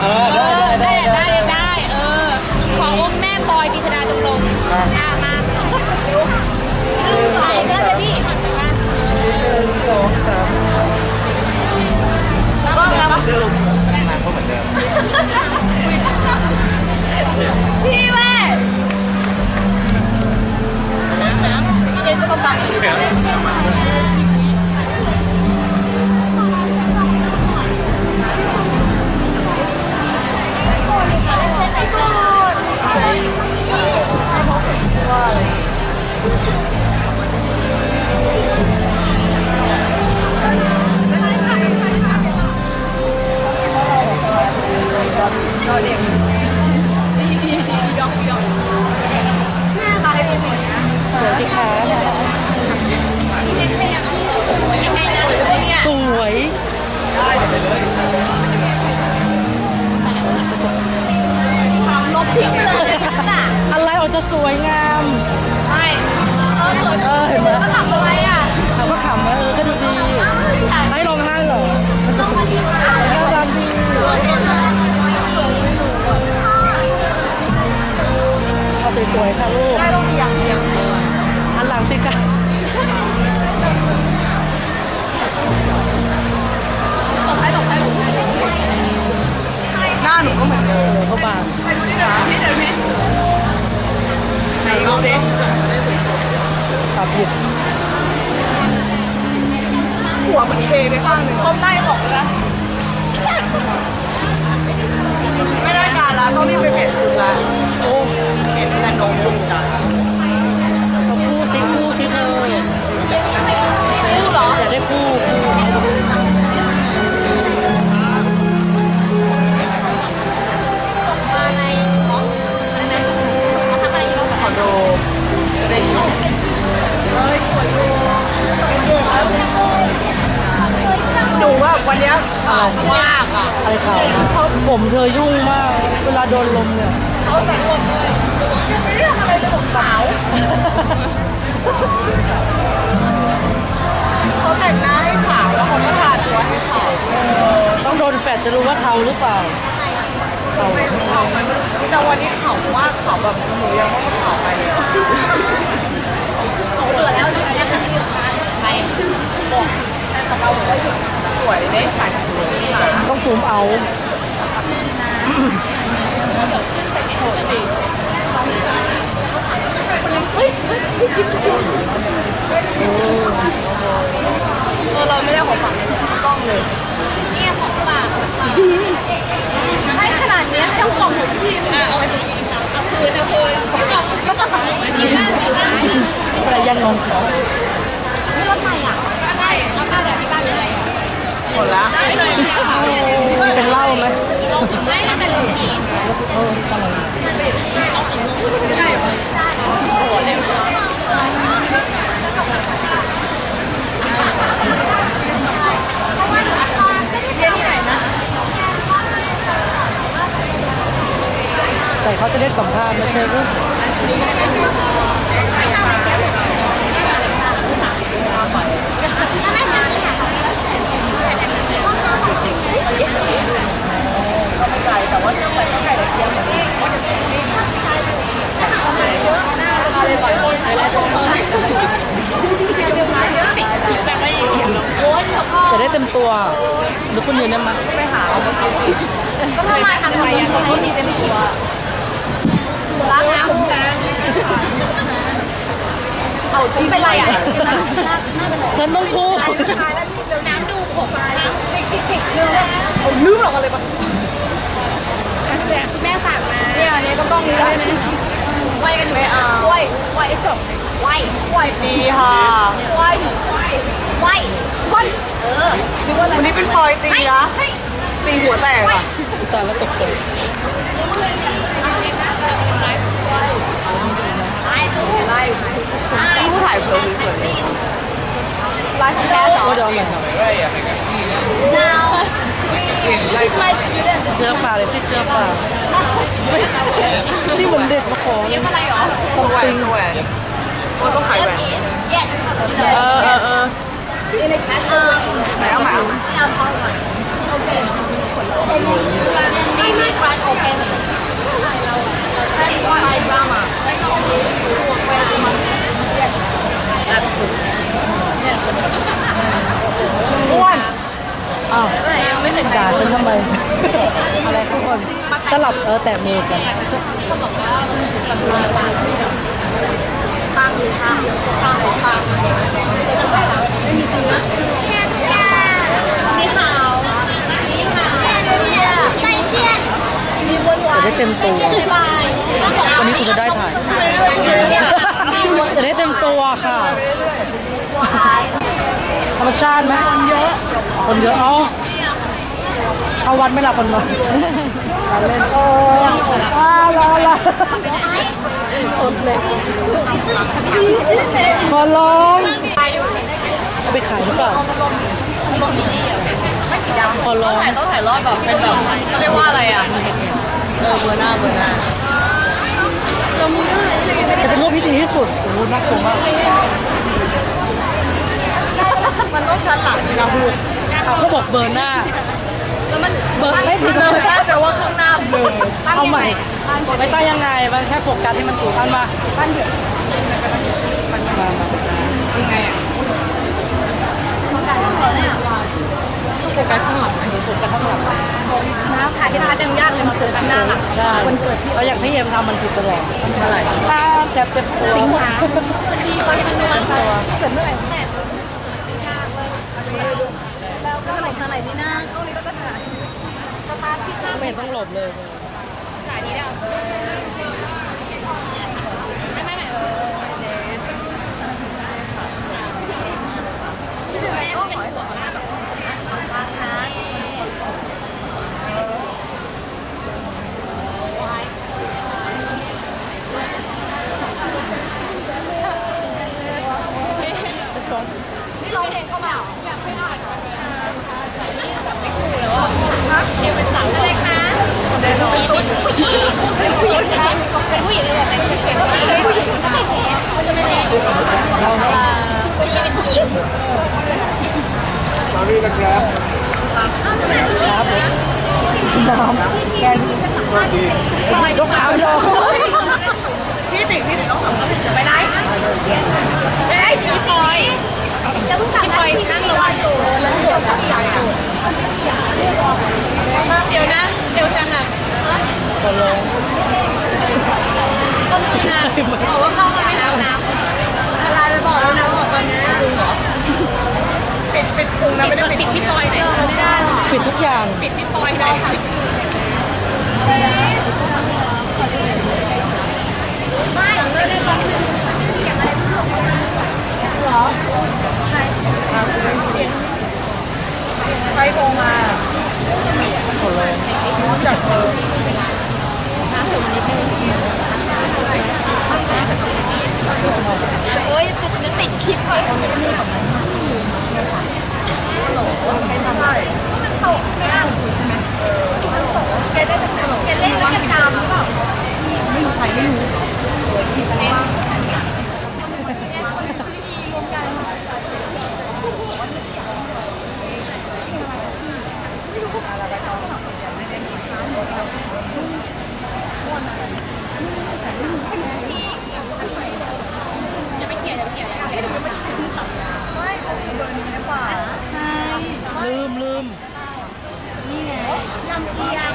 เออได้ได้ได้ได้ได้เออ ขออุ้มแม่ปอยดิชดาจงลงหน้ามากใส่เจ้าจะพี่หันไปว่าหนึ่งสองสามก็แล้วเดิมหน้าน้ำก็เหมือนเดิมพี่แม่น้ำน้ำพี่เดนจะมาบัง เร หนูว่าวันนี้ขาวมากอะอะไรขาวมาผมเธอยุ่งมาก เวลาโดนลมเนี่ยเขาแต่งรวมเลยยังไม่เรื่องอะไรเลยบอกสาวเขาแต่งหน้าให้ขาวแล้วเขาก็ทาตัวให้ขาวต้องโดนแฟดจะรู้ว่าเทาหรือเปล่าเทาขาวมันแต่วันนี้ขาวมากขาวแบบหนูยังว่ามันขาวไปเลยเขาเบื่อแล้วยังจะอยู่มาไปบอกแต่สำหรับเรา สวยได้ถ่ายสวยหนาต้องซูมเอาเออเราไม่ได้ของฝากเลยกล้องเลยเนี่ยของฝากให้ขนาดเนี้ยไม่ต้องกล่องของพี่เลยเอาไปตรงนี้เอาคืนเอาคืนพี่กล่องพี่กล่องไม่มีหน้าไม่ได้อะไรยังงงเหมดละไม่เลย ไม่เอาเป็นเหล้าไหมไม่ทำเป็นลูกผีเรียนที่ไหนนะแต่เขาจะเรียกสัมภาษณ์ไม่ใช่หรือ ไม่ต้องไปเสียหมดถ้าไม่สั่งค่ะ ก็ไม่ไกลแต่ว่าต้องไปต้องไกลแต่เชียงใหม่จะได้เต็มตัวหรือคุณยืนได้ไหมก็ถ้ามาทางตรงนี้ไม่ดีเต็มตัวล้างน้ำเอาที่เป็นไรอะฉันต้องพูดน้ำดูผมจิกจิกจิกเรื่อง เอาลืมออกมาเลยปะแม่ฝากมาเนี่ยอันนี้ก็กล้องนี้แล้วไหวกันอยู่ไหมอะไหวไหวจบไหวไหวดีค่ะไหวไหวไหวไหวเออวันนี้เป็นปอยตีนะเฮ้ยตีหัวแตกอะตายแล้วตกใจไล่ตู้ไล่ที่ผู้ถ่ายเพลงสวยไล่ของแกสอนว่าเดี๋ยวเอาใหม่ now this is my student เชื้อปลาเลยที่เชื้อปลาที่เหมือนเด็กมาขอเรียกอะไรหรอของจริงว่าต้องขายแหวน is yes เออเออเออ in a cash ไหนเอามาเอามาเอาพอก่อนโอเคมีมีครันโอเคแค่ว่าไอดราม่าไม่ต้องมีเวลามัน yes อ้วน อ้าวไม่ถึงด่าฉันทำไม อะไรทุกคนสลับเออแตะมือกันเขาบอกว่าข้างหรือข้างข้างของข้างไม่มีตัวแค่แค่มีขาวมีขาวใจเย็นมีวนวาจะได้เต็มตัว วันนี้คุณจะได้ถ่าย จะได้เต็มตัวค่ะ ธรรมชาติไหมคนเยอะ คนเยอะอ๋อเข้าวัดไม่หลับคนมาเล่นโอ้อ้าวรอละอดเลยขอร้องเอาไปขายหรือเปล่าไม่สีดำขอร้องถ่ายต้องถ่ายรอดแบบเป็นแบบเขาเรียกว่าอะไรอะ เออเบอร์หน้าเบอร์หน้าเรามือเลยจะเป็นรูปที่ดีที่สุดโอ้โหน่ากลัวมาก มันต้อง ชันหลังเวลาพูดเขาก็บอกเบอร์หน้า แล้วมันเบอร์ไม่ผิดเบเลอยร์หน้าแปลว่าข้างหน้าเบอร์เอาใหม่ไม่ต้องยังไง มันแค่โฟกัสให้มันสูงอันมาบ้านเดือดมามายังไงอะต้องการต้องการเนี่ยโฟกัสข้างหลังโฟกัสข้างหลังน้ำถ่ายที่ชัดยังยากเลยมาเจอกันหน้าหลังใช่เราอยากให้เอ็มทำมันผิดตลอดเท่าไหร่ถ้าแจ็บเจ็บตัวสิงหาดีคนที่มันเงินตัวเสร็จเมื่อไหร่ แปดแล้วก็ไหนทางไหนดีนะเอานี้ก็จะถ่ายสตาร์ทที่ข้างไม่เห็นต้องหลบเลย สายนี้เดียวไม่ไม่ไม่เออพี่สิก็ขอให้สอนแบบทางซ้าย นี่ร้องเพลงเข้ามาเหรออยากให้อ่านไม่คู่เลยว่า เอ็มเป็นสาวเล็กนะเป็นผู้หญิงเป็นผู้หญิงเป็นผู้หญิงเป็นผู้หญิงเลยแต่ผู้หญิงเป็นผู้หญิงมันจะไม่ดีผู้หญิงเป็นผู้หญิงสอรี่นะครับครับผมน้ำแกงสวัสดียกขาไปรอพี่ติ๊กพี่ติ๊กต้องสัมภาษณ์ไปไหนเอ้ยพี่ปอย จะเพิ่งกลับพี่นั่งระวังตัวแล้วเดี๋ยวเดี๋ยวนะ เดี๋ยวจังอะขอร้องก็มีนะบอกว่าเข้ามาไม่น้ำน้ำละลายไปบอกแล้วนะบอกตอนนี้ปิดปิดพุงนะไม่ได้ปิดพี่ปอยไหนไม่ได้หรอปิดทุกอย่าง ปิดพี่ปอยไหนไม่ไม่ได้บอะไรที่ปล่อยนะหรอ ใครโทรมาขอร้องรู้จักเธอโอ้ยจะติดคลิปเลยไม่ใช่มันตกไม่อ่านใช่ไหมแกได้แกเล่นแล้วแกจามหรือเปล่าไม่รู้ใครไม่รู้อย่าไปเกลียดอย่าไปเกลียดอย่าไปเกลียดอย่าไปเกลียด ไม่ของเบอร์นี้หรือเปล่า ลืมลืม ลำเอียง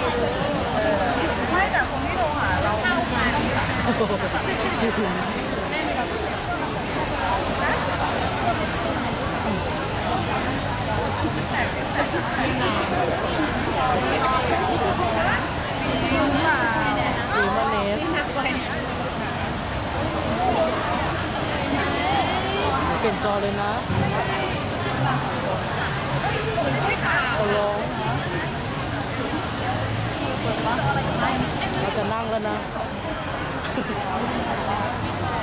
ไม่แต่คนที่โทรหาเรา ลืมมา เปลี่ยนจอเลยนะขอร้องเราจะนั่งแล้วนะ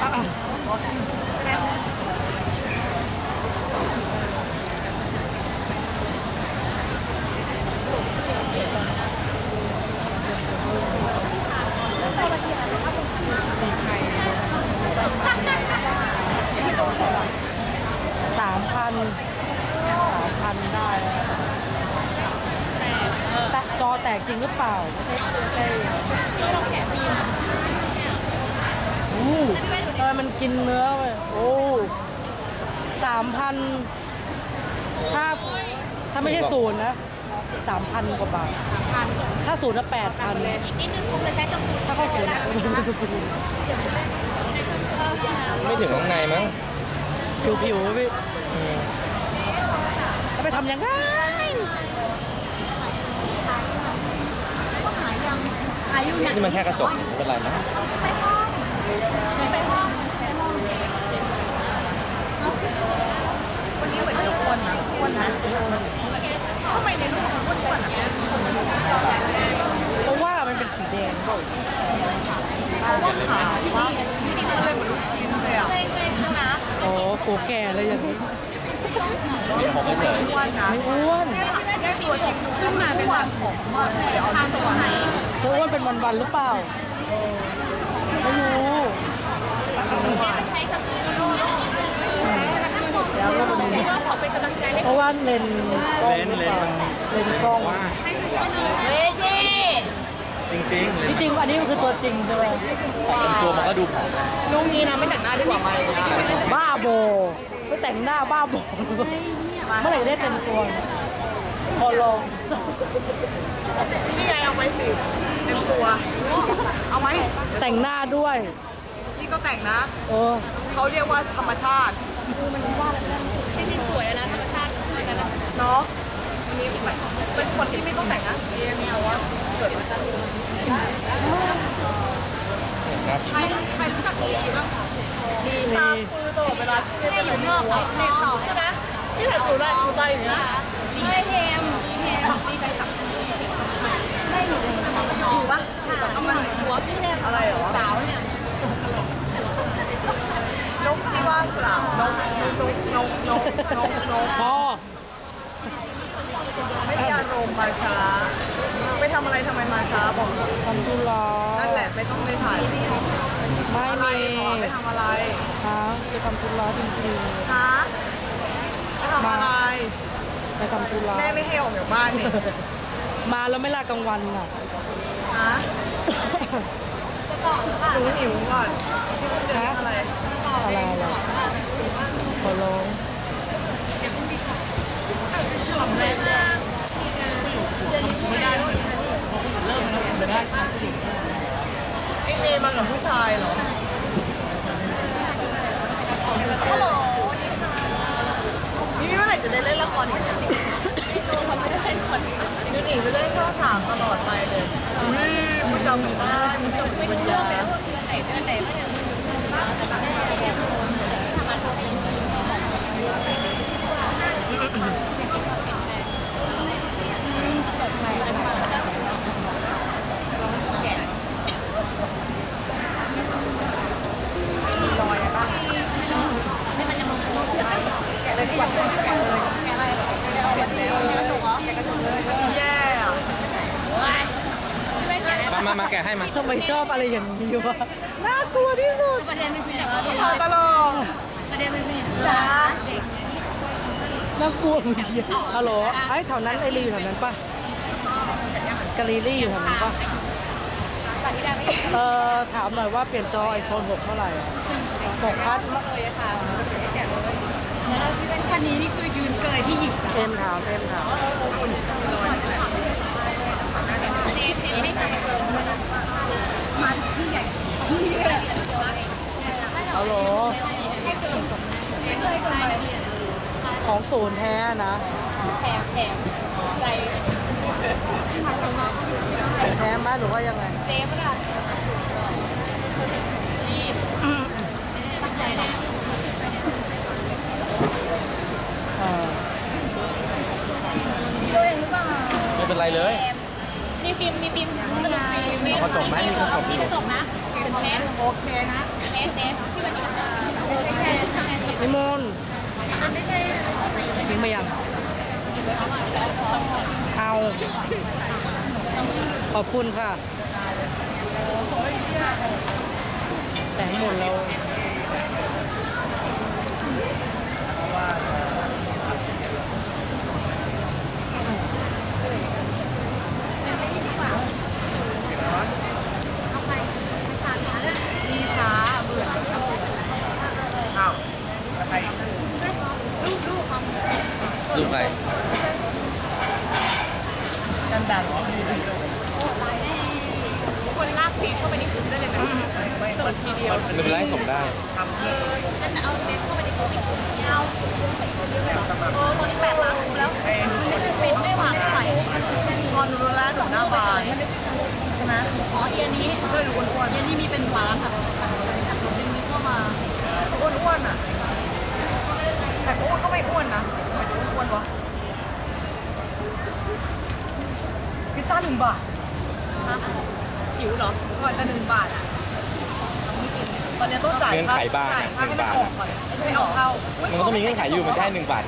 สามพันสามพันได้ แต่จอแตกจริงหรือเปล่า ไม่ใช่ไม่ มมันกินเนื้อเว้ยโอ้สามพันถ้าถ้าไม่ใช่ศูนย์นะสามพันกว่าบาทถ้าศูนย์นะแปดพันอีกนิดนึงคงจะใช้กับถ้าเข้าศูนย์นะไม่ถึงข้างในมั้งผิวผิวๆพี่แล้วไปทำยังไงอายุหนักนี่มันแค่กระจกไม่เป็นไรมั้ง วันนี้เหมือนจะอ้วนนะอ้วนนะทำไมในรูปมันอ้วนๆอะเพราะว่ามันเป็นสีแดงเปล่าขาวว่ามันเลยเหมือนลูกชิ้นเลยอะโอ้โหแก่เลยอย่างนี้เดี๋ยวผมเฉยอ้วนนะไม่อ้วนได้ตัวจริงขึ้นมาเป็นแบบผมว่าทานตัวไหนเธออ้วนเป็นวันๆหรือเปล่าไม่รู้ใช้สับส แล้วก็ขอเป็นกำลังใจให้เพราะว่าเลนส์กล้องเลนหรือเลเปนล่ามันเลนส์กล้องว่าเฮชิจริงๆเลจนริงๆอันนี้มันคือตัวจริงใช่ไหมตัวมันก็ดูผอมลุงนี้นะไม่แต่งหน้าดีกว่าไหมบ้าโบไม่แต่งหน้าบ้าโบเมื่อไหร่จะได้เต็มตัวพอลองนี่ไงเอาไปสิเต็มตัว เอาไหมแต่งหน้าด้วย นี่ก็แต่งนะ เออเขาเรียกว่าธรรมชาติ มันว่าแล้วจริงๆสวยนะธรรมชาติเหมือนกันนะเนาะอันนี้แบบเป็นคนที่ไม่ต้องแต่งนะเองเพราะว่าเกิดมาจากครับใครใครรู้จักดีบ้างคะดีตามคือตลอดเวลาช่วงนี้แม่อยู่นอกเหรอเรียนต่อใช่ไหมที่ถ่ายตัวได้ตัวได้อย่างเงี้ยไม่เทมเทมดีไปกับไม่อยู่อยู่ปะเอามาหน่อยหัวพี่เทมอะไรเหรอสาวเนี่ย ว่างเปล่านกนกนกนกนกนกนกพอไม่มีอารมณ์มาช้าไปทำอะไรทำไมมาช้าบอกหน่อยทำธุระนั่นแหละไม่ต้องไปถ่ายไม่อะไรมีขอไปทำอะไรฮะไปทำธุระจริงฮะไปทำอะไรๆไปทำธุระแม่ไม่ให้ออกจากบ้านนี่มาแล้วไม่ลากลางวันอะ ฮะหนูหิวก่อนที่คุณจะเรื่องอะไร อะไรอะไรขอร้องไอ้เมย์มากับผู้ชายเหรอนี่เมื่อไหร่จะได้เล่นละครอีกเนี่ยนี่หนีไปเล่นข้อสามตลอดไปเลยอุ้ยผู้จำไม่ได้ผู้จำไม่ปัรู้ญเรื่องเลยว่าเดือนไหนเดือนไหนก็เแกะเลยดีกว่าแกะเลยแกะอะไรเสร็จแล้ ม่แก่มามามาแกะให้มา ทำไมชอบอะไรอย่างนี้วะ น่ากลัวที่สุดประเด็นไม่เป็นอย่างนั้นทำตลอดประเด็นไม่เป็นอย่างนั้นจ้าน่ากลัวมึงเชียฮัลโหลไอ้แถวนั้นไอรีอยู่แถวนั้นปะกะลีรี่อยู่แถวนั้นปะสาธิดาไม่เอ่อถามหน่อยว่าเปลี่ยนจอ iPhone 6เท่าไหร่อะหกคัดเลยอะค่ะแล้วพี่เป็นคันนี้นี่คือยืนเกยที่หยิบเอ็มถามเอ็มถาม เนเนให้ใครเกินมันที่ใหญ่ที่ใหญ่ฮัลโหลให้เกินให้เกินให้เกินของศูนย์แท้นะแถมแถมใจแท้ไหมหรือว่ายังไง เจ๊ปะล่ะรีบตั้งใจนะ เออ ตัวเองหรือเปล่า ไม่เป็นไรเลย มีฟิล์มมีฟิล์มมี กระจกไหมมีกระจกมีกระจกนะเป็นเทสโอเคนะเทสเทสที่มันไม่ใช่นิมนต์มันไม่ใช่ทิ้งไปยัง เอา ขอบคุณค่ะ แสงหมดแล้ว ดีช้าเบื่อ ดูใคร คนลากพีเข้าไปในกลุ่มได้เลยไหมส่งทีเดียว ไม่เป็นไรส่งได้ ก็จะเอาเน็ตเข้าไปในกลุ่มอีกกลุ่มเดียวโอ้ตัวนี้แปดล้านแล้ว มันไม่ใช่เป็นไม่หวานเท่าไหร่ พอหนูรู้แล้วหนูหน้าบาน ใช่ไหมอ๋อเอียนี้ช่วยดูอ้วนๆเอียนี้มีเป็นล้านอะดึงนี้เข้ามา อ้วนอ้วนๆอะ แต่อ้วนก็ไม่อ้วนนะทำไมดูอ้วนวะพิซซ่าหนึ่ง บาทหิวเหรอก่อนจะหนึ่งบาทอะตอนนี้ต้องจ่ายเงื่อนไขบ้างจ่ายค่าหนึ่ให้งมันบาทออกก่อนไม่เอาเข้ามันก็ต้องมีเงื่อนไขอยู่มันได้หนึ่งบาท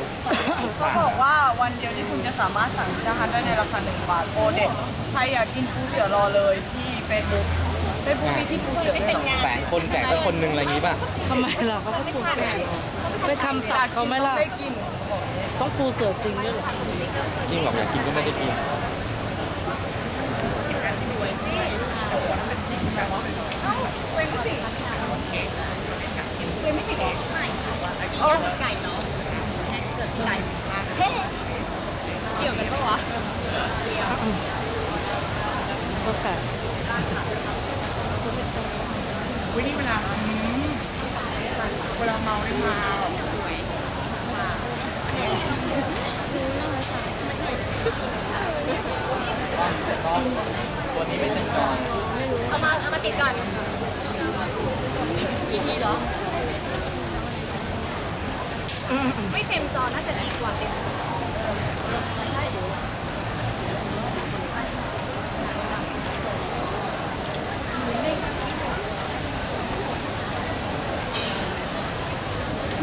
เขาบอกว่าวันเดียวที่คุณจะสามารถสั่งอาหารได้ในราคาหนึ่งบาทโปรเด็ดใครอยากกินปูเสือรอเลยที่เฟซบุ๊กเฟซบุ๊กมีที่ปูเสือด้วยเหรอแสนคนแจกสักคนหนึ่งอะไรอย่างงี้ป่ะทำไมล่ะเขาก็ปูเสือไปคำสัตว์เขาไหมล่ะ ได้กิน ต้องปูเสือจริงด้วยเหรอ ยิ่งหรอกอยากกินก็ไม่ได้กิน เว้นสิเว้นไม่สิแกไม่โอ้ไก่เนาะเกิดที่ไก่เฮ้เกี่ยวกันปะวะ ก็แค่ วินี่เวลาอืมเวลาเมาได้มา เอามาเอามาติดก่อนอีกทีเหรอ ไม่เต็มจอน่าจะดีกว่าเต็มใช่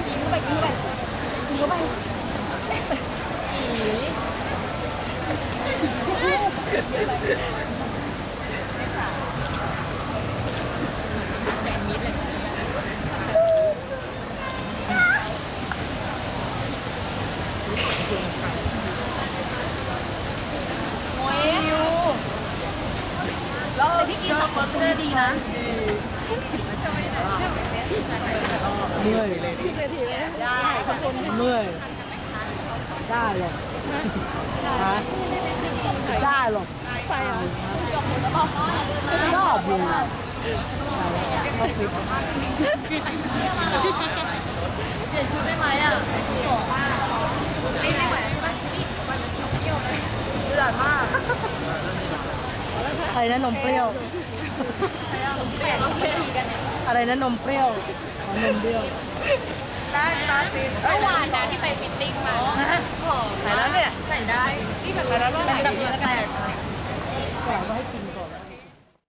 ยิงเข้าไปยิงเข้าไปยิงเข้าไปแบนมิดเลยโอ้ยยูแล้วพี่กินสับปะรดดีนะ เมื่อยได้เมื่อยได้หรอกฮะได้หรอกชอบอยู่ชอบฟิตเปลี่ยนชุดได้ไหมอะไม่ไหวใช่ไหมเดือดมากอะไรนะนมเปรี้ยวแปลกเราเคยกันเนี่ย อะไรนะนมเปรี้ยวอ๋อนมเปรี้ยวได้ตาซีนเอ้เมื่ยอวานนะที่ไปฟิตติ้งมาไหนแล้วเนี่ยใส่ได้ที่แบบมันแบบเยอะแตกกล่าวว่าให้กินก่อน